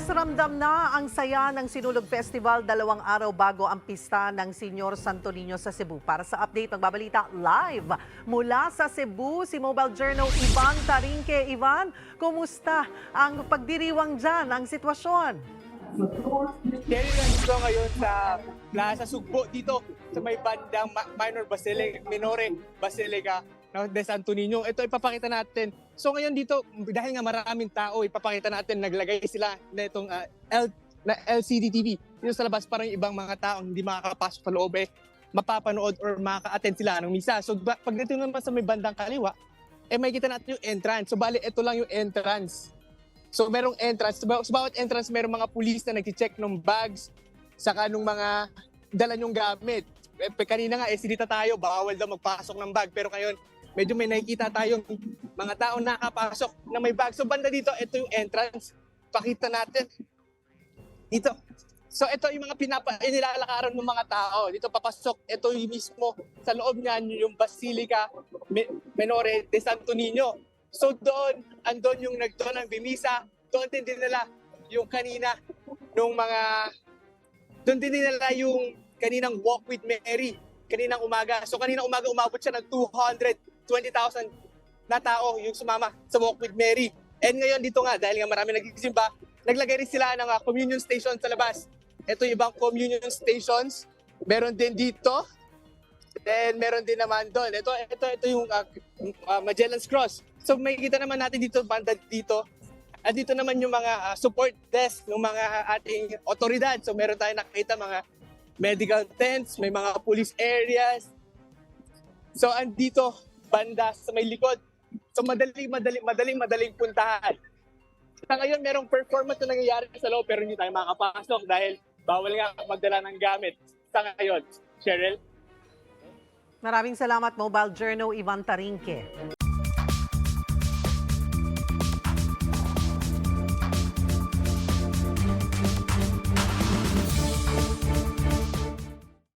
Mas ramdam na ang saya ng Sinulog Festival dalawang araw bago ang pista ng Senyor Santo Niño sa Cebu. Para sa update, magbabalita live mula sa Cebu, si Mobile Journal Ivan Tarinque. Ivan, kumusta ang pagdiriwang dyan, ang sitwasyon? Jerry, nandito ngayon sa Plaza Sugbo dito sa may bandang Minor Basilica, Minore Basilica ng De Santo Niño. Ito ipapakita natin. So ngayon dito, dahil nga maraming tao, ipapakita natin naglagay sila na itong ah, L, na LCD TV dito sa labas para yung ibang mga tao hindi makakapasok sa loob eh mapapanood or makaka-attend sila ng misa. So ba- pagdating naman sa may bandang kaliwa, eh may kita natin yung entrance. So bali, ito lang yung entrance. So merong entrance, sa sa bawat entrance merong mga pulis na nag-check ng bags, saka nung mga dala nyong gamit. Eh, kanina nga, eh, sinita tayo, bawal daw magpasok ng bag. Pero ngayon, medyo may nakikita tayong mga tao nakapasok na may bag. So banda dito, ito yung entrance. Pakita natin. Dito. So ito yung mga pinapa inilalakaran ng mga tao. Dito papasok. Ito yung mismo sa loob niyan yung Basilica Menore de Santo Niño. So doon, andon yung nagdoon ng bimisa. Doon din dinala yung kanina nung mga doon din dinala yung kaninang walk with Mary kaninang umaga. So kaninang umaga umabot siya ng 220,000 na tao yung sumama sa walk with Mary. And ngayon dito nga dahil nga marami nagsisimba, naglagay rin sila ng ah, communion station sa labas. Ito yung ibang communion stations. Meron din dito. Then meron din naman doon. Ito ito ito yung ah, ah, Magellan's Cross. So may kita naman natin dito banda dito. At dito naman yung mga ah, support desk ng mga ating otoridad. So meron tayong nakita mga medical tents, may mga police areas. So andito banda sa may likod. So madali madali madaling madaling puntahan. Sa ngayon merong performance na nangyayari sa loob pero hindi tayo makapasok dahil bawal nga magdala ng gamit. Sa ngayon, Cheryl, Maraming salamat, Mobile Journal Ivan Tarinque.